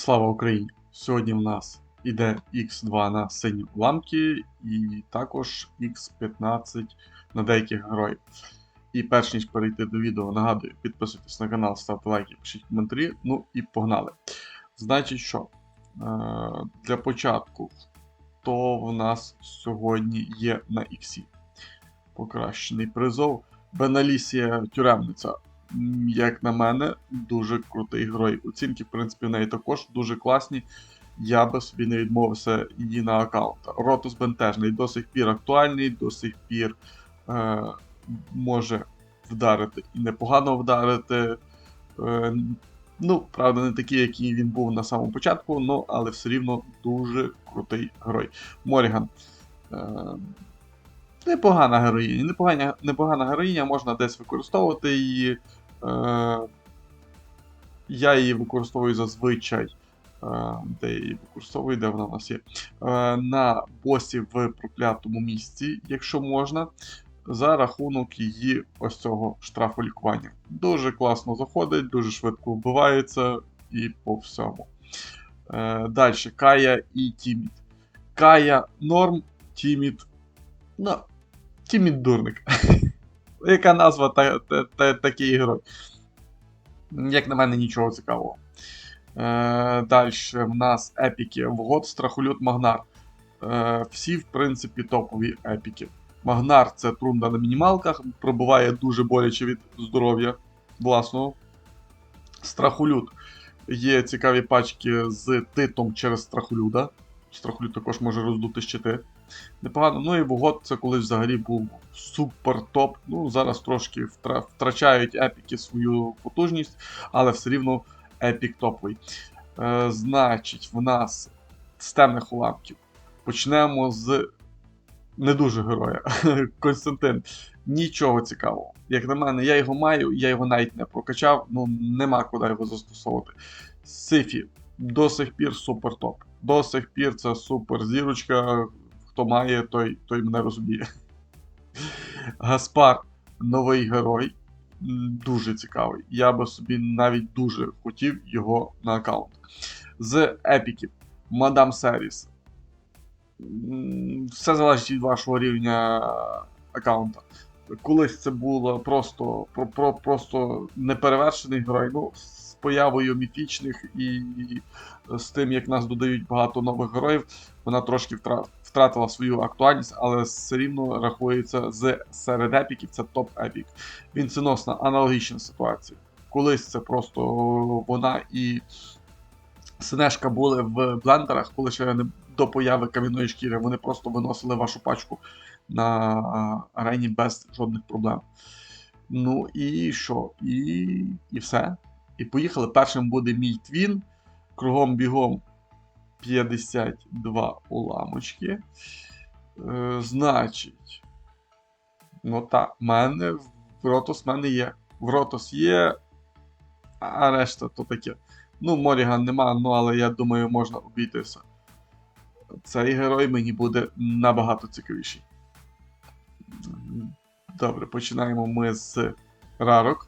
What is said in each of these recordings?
Слава Україні! Сьогодні в нас іде X2 на синій уламки і також X15 на деяких героїв. І перш ніж перейти до відео, нагадую, підписуйтесь на канал, ставте лайки, пишіть коментарі. Ну і погнали. Значить, що? Е, Для початку, хто в нас сьогодні є на X. Покращений призов. Беналісія тюремниця як на мене, дуже крутий герой. Оцінки, в принципі, в неї також дуже класні. Я би собі не відмовився її на аккаунт. Ротус бентежний, до сих пір актуальний, до сих пір е, може вдарити і непогано вдарити. Е, ну, правда, не такий, який він був на самому початку, ну, але все рівно дуже крутий герой. Моріган. Е, непогана героїня. Непогана, непогана героїня, можна десь використовувати її. Е, я її використовую зазвичай. Е, де її використовую, де вона в нас є? Е, на босі в проклятому місці, якщо можна, за рахунок її ось цього штрафу лікування. Дуже класно заходить, дуже швидко вбивається і по всьому. Далі, Кая і Тімід. Кая норм, Тімід. Ну, Тімід дурник. Яка назва та, та, та, такий герой? Як на мене, нічого цікавого. Е, Далі в нас епіки. Вгод, Страхолют, Магнар. Е, всі, в принципі, топові епіки. Магнар це трунда на мінімалках, пробиває дуже боляче від здоров'я власного. Страхолют. Є цікаві пачки з титом через страхолюда. Страхолют також може роздути щити. Непогано. Ну і Вогод це колись взагалі був супер топ. Ну, зараз трошки втра- втрачають епіки свою потужність, але все рівно епік топовий. Е, значить, в нас з темних уламків. Почнемо з не дуже героя. Константин. Нічого цікавого. Як на мене, я його маю, я його навіть не прокачав, ну нема куди його застосовувати. Сифі до сих пір супер топ. До сих пір це супер зірочка. Хто має, той, той мене розуміє. Гаспар новий герой. Дуже цікавий. Я би собі навіть дуже хотів його на аккаунт. З епіків. Мадам Серіс. Все залежить від вашого рівня аккаунта. Колись це було просто, про, про, просто неперевершений герой. Ну, з появою міфічних і з тим, як нас додають багато нових героїв, вона трошки втра- втратила свою актуальність, але все рівно рахується з серед епіків, це топ-епік. Вінценосна аналогічна ситуація. Колись це просто вона і Синешка були в блендерах, коли ще не до появи кам'яної шкіри, вони просто виносили вашу пачку на арені без жодних проблем. Ну і що? І, і все. І поїхали. Першим буде мій твін. Кругом бігом 52 уламочки. Е, значить. Ну так, в мене в Ротос в мене є. В Ротос є. А решта то таке. Ну, Моріган нема, ну але я думаю, можна обійтися. Цей герой мені буде набагато цікавіший. Добре, починаємо ми з рарок.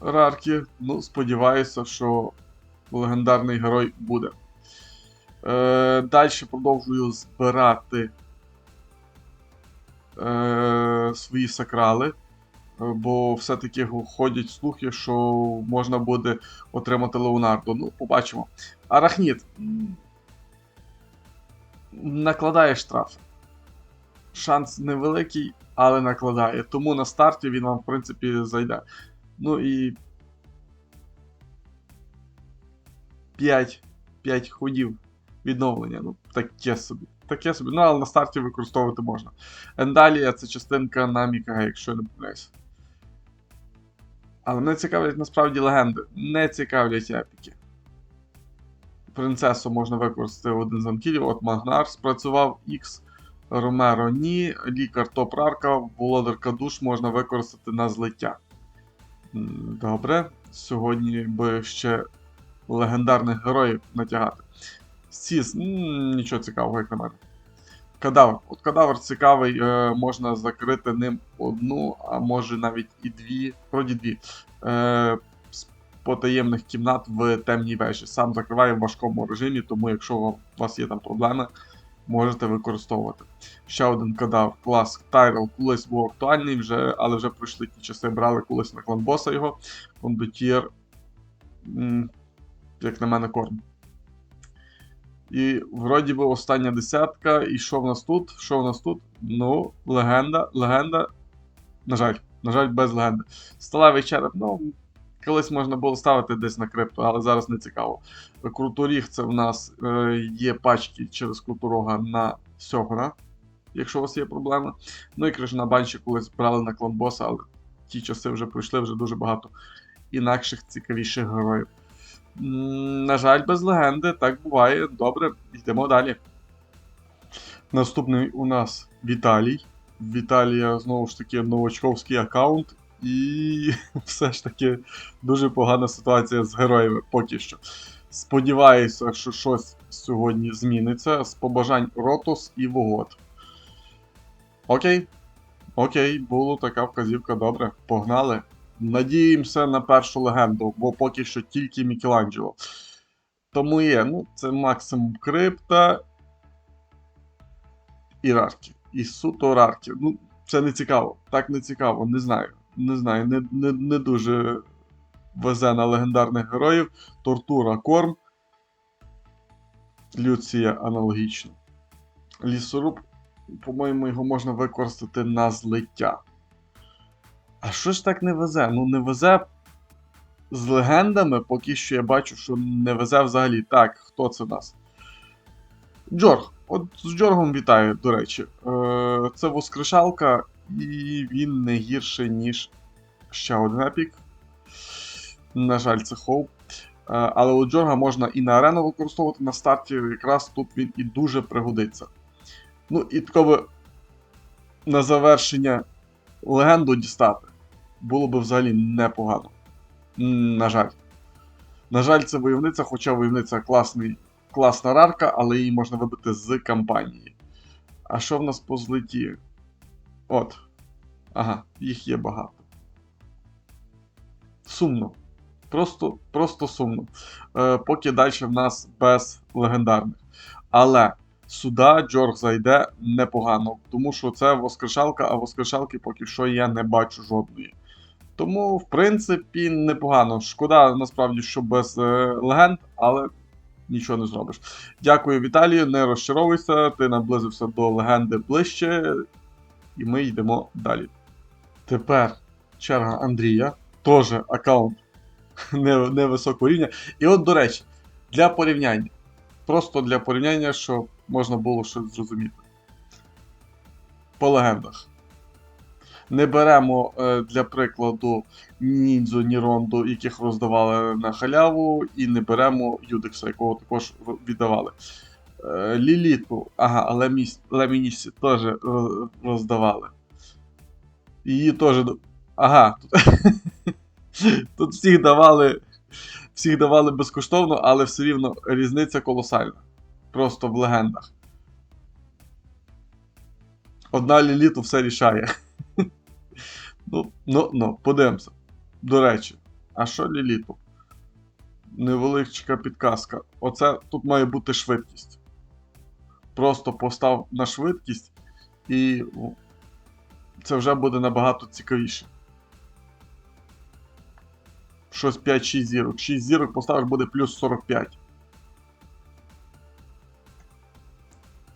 Рарки. Ну, сподіваюся, що легендарний герой буде. Е, Далі продовжую збирати е, свої сакрали. е, Бо все-таки ходять слухи, що можна буде отримати Леонардо. Ну, побачимо. Арахніт. Накладає штраф. Шанс невеликий, але накладає. Тому на старті він вам, в принципі, зайде. Ну і 5, 5 ходів відновлення. Ну, таке собі. Таке собі. Ну, але на старті використовувати можна. Ендалія це частинка на Мікага, якщо я не помиляюся. Але мене цікавлять насправді легенди. Не цікавлять епіки. Принцесу можна використати в один з. От Магнар спрацював X. Ромеро ні. Лікар топ рарка, володарка душ можна використати на злиття. Добре. Сьогодні би ще легендарних героїв натягати. Сіс, нічого цікавого, як на мене. Кадавр. От кадавр цікавий, е, можна закрити ним одну, а може навіть і дві. Вроді дві. Е, потаємних кімнат в темній вежі. Сам закриваю в важкому режимі, тому якщо у вас є там проблеми, можете використовувати. Ще один кадавр, клас Тайрел, колись був актуальний, вже, але вже пройшли ті часи, брали колись на кланбоса його. Кондотір, як на мене, корм. І вроді би остання десятка. І що в нас тут? Що в нас тут? Ну, легенда, легенда. На жаль, на жаль, без легенди. Сталевий череп, ну, колись можна було ставити десь на крипту, але зараз не цікаво. Круторіг це в нас е, є пачки через Круторога на Сьогора, якщо у вас є проблеми. Ну і крижна банші колись брали на клан боса, але ті часи вже пройшли, вже дуже багато інакших цікавіших героїв. На жаль, без легенди, так буває. Добре, йдемо далі. Наступний у нас Віталій. Віталія знову ж таки новачковський аккаунт, і все ж таки дуже погана ситуація з героями поки що. Сподіваюся, що щось сьогодні зміниться. З побажань Ротос і Вогот. Окей. Окей, була така вказівка, добре. Погнали. Надіємося на першу легенду, бо поки що тільки Мікеланджело. Тому є, ну, це максимум крипта і рарки. І суто рарки. Ну, це не цікаво. Так не цікаво, не знаю. Не знаю, не, не, не дуже везе на легендарних героїв. Тортура Корм. Люція аналогічно. Лісоруб, по-моєму, його можна використати на злиття. А що ж так не везе? Ну, не везе з легендами, поки що я бачу, що не везе взагалі. Так, хто це нас? Джорг. От з Джоргом вітаю, до речі. Е, Це воскрешалка, і він не гірший, ніж ще один епік. На жаль, це хоуп. Е, Але у Джорга можна і на арену використовувати на старті, якраз тут він і дуже пригодиться. Ну, і такове на завершення легенду дістати було би взагалі непогано. На жаль. На жаль, це войовниця, хоча войовниця класний, класна рарка, але її можна вибити з кампанії. А що в нас по злиті? От. Ага, їх є багато. Сумно. Просто, просто сумно. Е, поки далі в нас без легендарних. Але сюди Джорг зайде непогано, тому що це воскрешалка, а воскрешалки поки що я не бачу жодної. Тому, в принципі, непогано. Шкода, насправді, що без е, легенд, але нічого не зробиш. Дякую, Віталію, не розчаровуйся, ти наблизився до легенди ближче, і ми йдемо далі. Тепер черга Андрія, теж аккаунт не- невисокого рівня. І от, до речі, для порівняння. Просто для порівняння, щоб можна було щось зрозуміти. По легендах. Не беремо е, для прикладу Ніндзу, Ніронду, яких роздавали на халяву, і не беремо Юдекса, якого також віддавали. Е, Ліліту, ага, але Лемінісі теж роздавали. Її теж. Ага. Тут, тут всіх давали. Всіх давали безкоштовно, але все рівно різниця колосальна. Просто в легендах. Одна Ліліту все рішає. Ну, ну, ну, подивимося. До речі, а що Ліліту? Невеличка підказка. Оце тут має бути швидкість. Просто постав на швидкість, і це вже буде набагато цікавіше. Щось 5-6 зірок. 6 зірок поставиш буде плюс 45.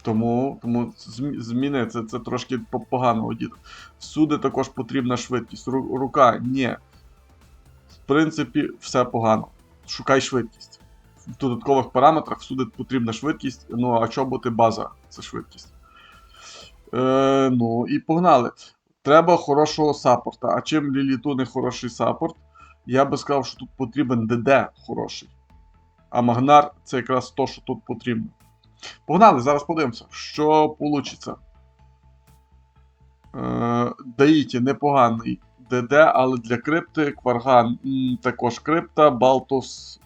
Тому, тому зміни це, це трошки по- погано діду. Всюди також потрібна швидкість. Ру- рука ні. В принципі, все погано. Шукай швидкість. В додаткових параметрах всюди потрібна швидкість. Ну, а що бути база? Це швидкість. Е, ну і погнали. Треба хорошого саппорта. А чим Ліліту не хороший саппорт? Я би сказав, що тут потрібен ДД хороший. А Магнар це якраз то, що тут потрібно. Погнали, зараз подивимося, що вийде. Даїті непоганий ДД, але для крипти Кварган також крипта, Балтус.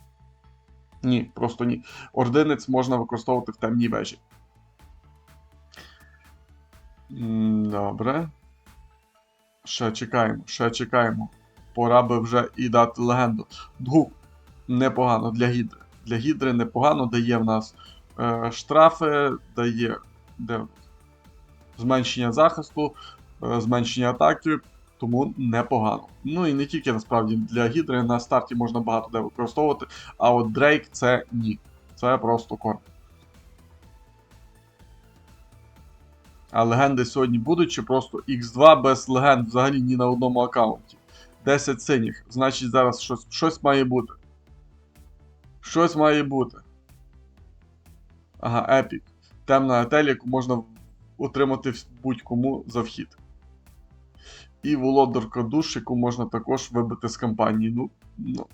Ні, просто ні. Ординець можна використовувати в темній вежі. Добре. Ще чекаємо, ще чекаємо. пора би вже і дати легенду. Двух непогано для гідри. Для гідри непогано дає в нас штрафи, дає де, зменшення захисту, е, зменшення атаки, тому непогано. Ну і не тільки насправді для гідри на старті можна багато де використовувати, а от Дрейк це ні. Це просто корм. А легенди сьогодні будуть чи просто X2 без легенд взагалі ні на одному аккаунті. 10 синіх. Значить, зараз щось, щось має бути. Щось має бути. Ага, епік. Темна етель, яку можна отримати будь-кому за вхід. І володарка душ, яку можна також вибити з кампанії. Ну, ну.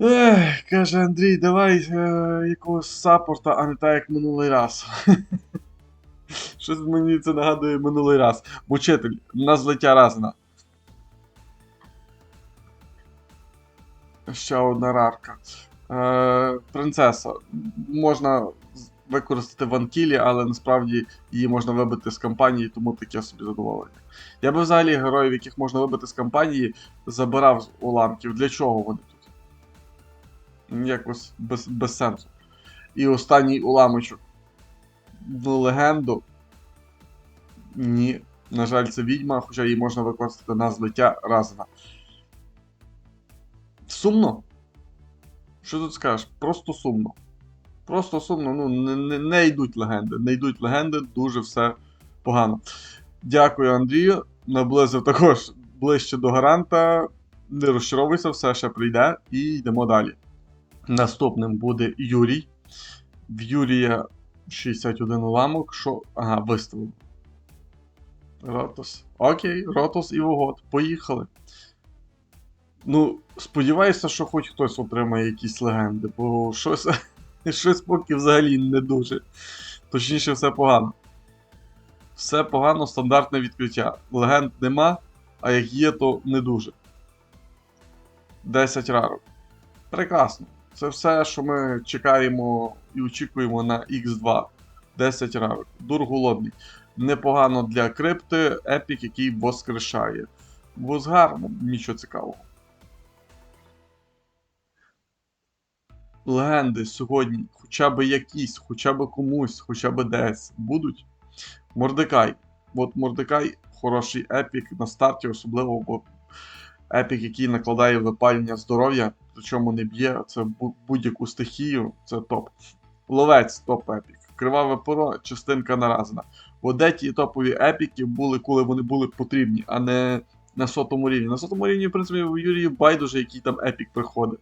Ех, каже Андрій, давай е, якогось саппорта, а не так як минулий раз. Щось мені це нагадує минулий раз. Мучитель, на злиття разина. Ще одна рарка. Е, принцеса. Можна використати в анкілі, але насправді її можна вибити з кампанії, тому таке собі задоволення. Я би взагалі героїв, яких можна вибити з кампанії, забирав з уламків. Для чого вони тут? Якось без, без сенсу. І останній уламочок. В легенду. Ні. На жаль, це відьма, хоча її можна використати на злиття разина. Сумно? Що тут скажеш? Просто сумно. Просто сумно, ну не, не, не йдуть легенди. Не йдуть легенди, дуже все погано. Дякую, Андрію. Наблизив також ближче до гаранта. Не розчаровуйся, все ще прийде і йдемо далі. Наступним буде Юрій. В Юрія 61 уламок. Що. Ага, виставив. Ротос. Окей, Ротос і Вогод. Поїхали. Ну, сподіваюся, що хоч хтось отримає якісь легенди, бо щось, щось поки взагалі не дуже. Точніше, все погано. Все погано, стандартне відкриття. Легенд нема, а як є, то не дуже. 10 рарок. Прекрасно. Це все, що ми чекаємо і очікуємо на X2. 10 рарок. Дур голодний. Непогано для крипти, епік, який воскрешає. Возгар, ну, нічого цікавого. Легенди сьогодні, хоча б якісь, хоча б комусь, хоча б десь будуть. Мордекай. От Мордекай хороший епік на старті, особливо, бо епік, який накладає випалення здоров'я, причому не б'є, це будь-яку стихію, це топ. Ловець топ епік. Криваве перо, частинка наразена. От де ті топові епіки були, коли вони були потрібні, а не на сотому рівні. На сотому рівні, в принципі, у Юрії байдуже, який там епік приходить.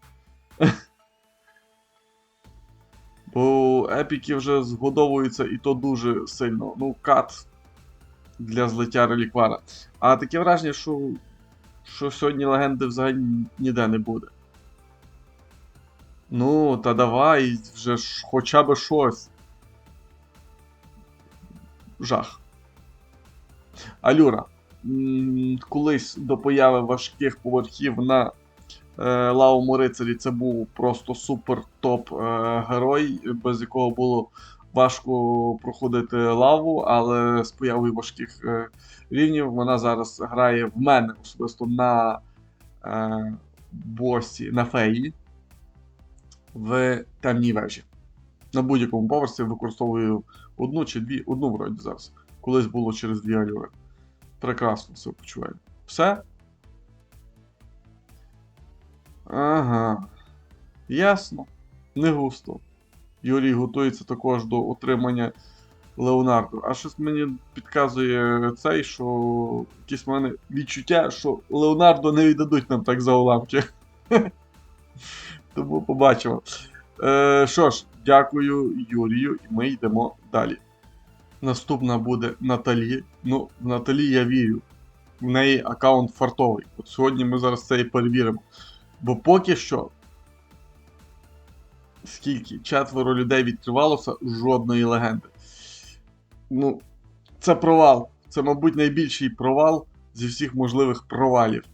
Бо епіки вже згодовуються і то дуже сильно. Ну, кат для злиття реліквара. А таке враження, що, що сьогодні легенди взагалі ніде не буде. Ну, та давай вже ж хоча б щось. Жах. Алюра. Колись до появи важких поверхів на е, Лавому рицарі це був просто супер топ е, герой, без якого було важко проходити лаву, але з появою важких е, рівнів вона зараз грає в мене особисто на босі, на феї в темній вежі. На будь-якому поверсі використовую одну чи дві, одну вроді зараз. Колись було через дві алюри. Прекрасно все почуваю. Все? Ага. Ясно. Не густо. Юрій готується також до отримання Леонардо. А щось мені підказує цей, що якісь в мене відчуття, що Леонардо не віддадуть нам так за уламки. Тому побачимо. Е, що ж, дякую Юрію, і ми йдемо далі. Наступна буде Наталі. Ну, в Наталі я вірю. В неї аккаунт фартовий. От сьогодні ми зараз це і перевіримо. Бо поки що. Скільки? Четверо людей відкривалося, жодної легенди. Ну, це провал. Це, мабуть, найбільший провал зі всіх можливих провалів.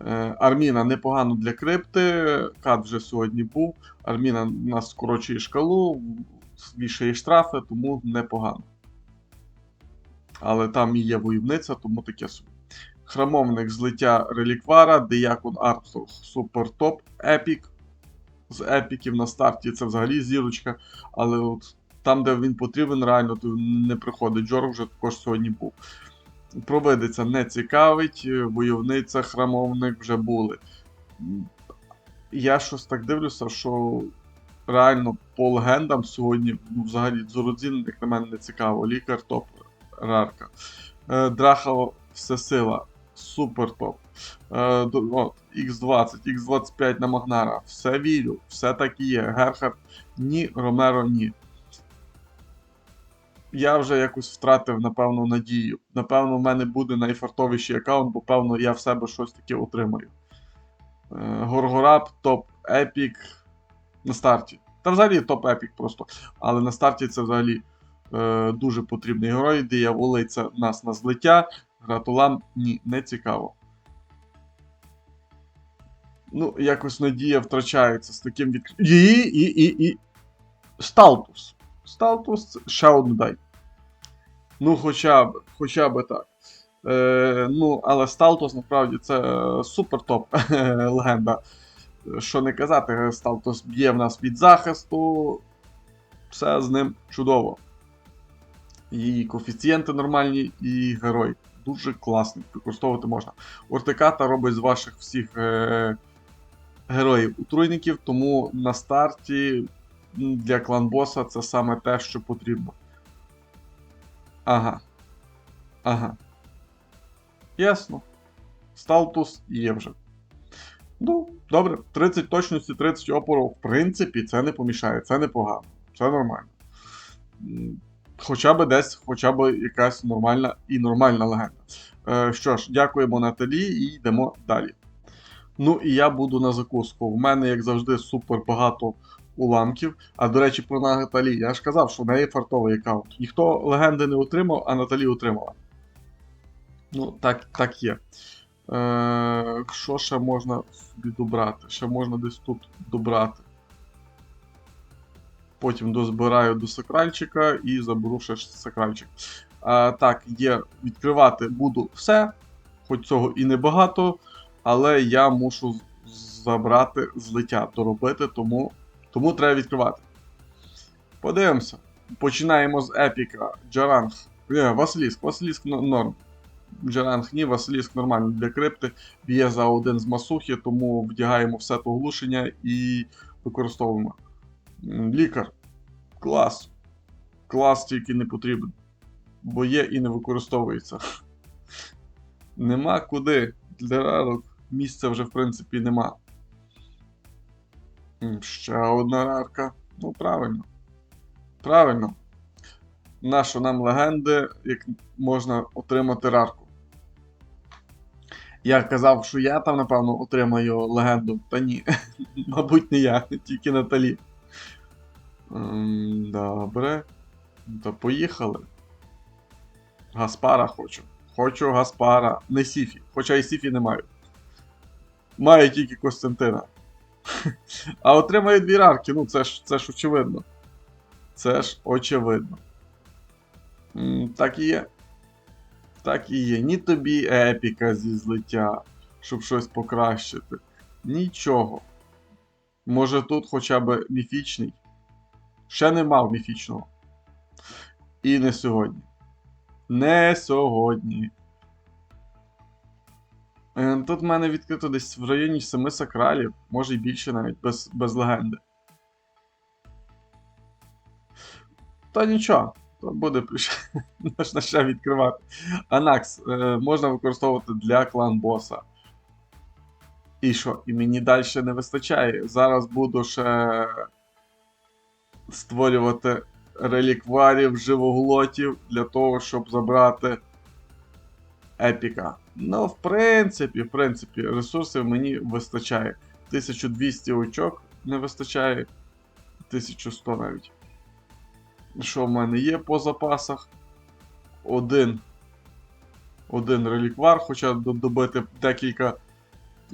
Е, Арміна непогано для крипти. Кат вже сьогодні був. Арміна у нас скорочує шкалу, вішає штрафи, тому непогано. Але там і є войовниця, тому таке собі. Храмовник злиття реліквара, Деякон Армстронг Супер Топ Епік. З епіків на старті це взагалі зірочка. Але от там, де він потрібен, реально то не приходить. Джор вже також сьогодні був. Провидиця не цікавить, войовниця, храмовник вже були. Я щось так дивлюся, що реально по легендам сьогодні ну, взагалі Дзородзін, як на мене, не цікаво. Лікар топ, рарка. Е, Драха Всесила, супер топ. Е, до- от, X20, X25 на Магнара. Все вірю, все так і є. Герхард ні, Ромеро ні. Я вже якось втратив, напевно, надію. Напевно, в мене буде найфартовіший аккаунт, бо певно я в себе щось таке отримаю. Е, Горгораб, топ Епік на старті. Та взагалі топ Епік просто. Але на старті це взагалі е, дуже потрібний герой. Дияволи це нас на злиття. Гратулам ні, не цікаво. Ну, якось надія втрачається з таким від... І, і, і, і. Сталтус. Сталтус це ще одну дай. Ну, хоча б, хоча б так. Е, ну, але Сталтус насправді це супер топ легенда. Що не казати, Сталтус б'є в нас від захисту. Все з ним чудово. І коефіцієнти нормальні, і герой. Дуже класний, використовувати можна. Ортиката робить з ваших всіх е, героїв утруйників, тому на старті для кланбоса це саме те, що потрібно. Ага. Ага. Ясно. Сталтус є вже. Ну, добре, 30 точності, 30 опору, в принципі, це не помішає, це непогано, це нормально. Хоча б десь, хоча б якась нормальна і нормальна легенда. Е, що ж, дякуємо Наталі і йдемо далі. Ну і я буду на закуску. В мене, як завжди, супер багато уламків. А до речі, про Наталі. Я ж казав, що в неї фартовий аккаунт. Ніхто легенди не отримав, а Наталі отримала. Ну, так, так є. Е, що ще можна собі добрати? Ще можна десь тут добрати. Потім дозбираю до сакральчика і заберу ще сакральчик. А, так, є відкривати буду все, хоч цього і небагато, але я мушу забрати злиття, доробити, тому, тому треба відкривати. Подивимося. Починаємо з епіка. Джаранг. Не, Василіск, Василіск норм. Джаранг ні, Василіск нормально для крипти. Б'є за один з масухи, тому вдягаємо все то оглушення і використовуємо. Лікар. Клас. Клас тільки не потрібен. Бо є і не використовується. Нема куди. Для рарок місця вже в принципі нема. Ще одна рарка. Ну, правильно. Правильно. Нащо нам легенди, як можна отримати рарку? Я казав, що я там, напевно, отримаю легенду. Та ні. Мабуть, не я, тільки Наталі. Добре. То поїхали. Гаспара хочу. Хочу Гаспара. Не Сіфі. Хоча і Сіфі не маю. Маю тільки Костянтина. А отримаю дві рарки, ну це ж, це ж очевидно. Це ж очевидно. Так і є. Так і є. Ні тобі епіка зі злиття, щоб щось покращити. Нічого. Може тут хоча б міфічний. Ще не мав міфічного. І не сьогодні. Не сьогодні. Е, Тут в мене відкрито десь в районі 7 сакралів, може і більше навіть, без, без легенди. Та нічого, то буде можна ще відкривати. Анакс е, можна використовувати для клан боса. І що? І мені далі не вистачає. Зараз буду ще створювати релікварів, живоглотів для того, щоб забрати епіка. Ну, в принципі, в принципі, ресурсів мені вистачає. 1200 очок не вистачає. 1100 навіть. Що в мене є по запасах? Один. Один реліквар, хоча добити декілька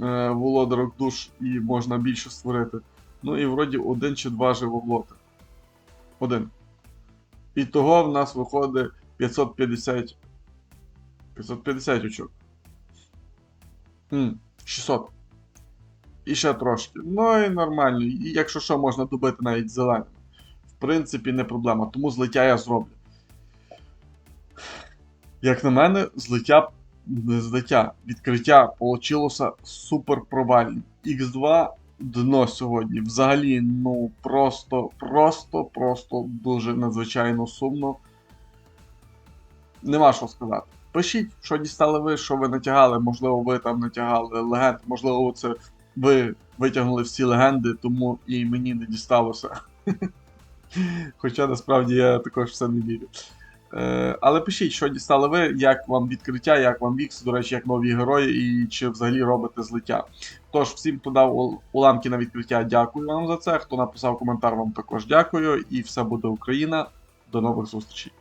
е, володарок душ і можна більше створити. Ну і вроді один чи два живоглоти. Один. І того в нас виходить 550. 550 очок. 600. І ще трошки. Ну і нормально. І якщо що, можна добити навіть зеленим. В принципі, не проблема. Тому злиття я зроблю. Як на мене, злиття, не злиття, відкриття получилося супер провальним. Х2 дно сьогодні. Взагалі, ну просто, просто, просто дуже надзвичайно сумно. Нема що сказати. Пишіть, що дістали ви, що ви натягали. Можливо, ви там натягали легенд, можливо, це ви витягнули всі легенди, тому і мені не дісталося. Хоча насправді я також в це не вірю. Е, але пишіть, що дістали ви, як вам відкриття, як вам вікс, до речі, як нові герої, і чи взагалі робите злиття. Тож, всім, хто дав уламки на відкриття, дякую вам за це. Хто написав коментар, вам також дякую. І все буде Україна. До нових зустрічей.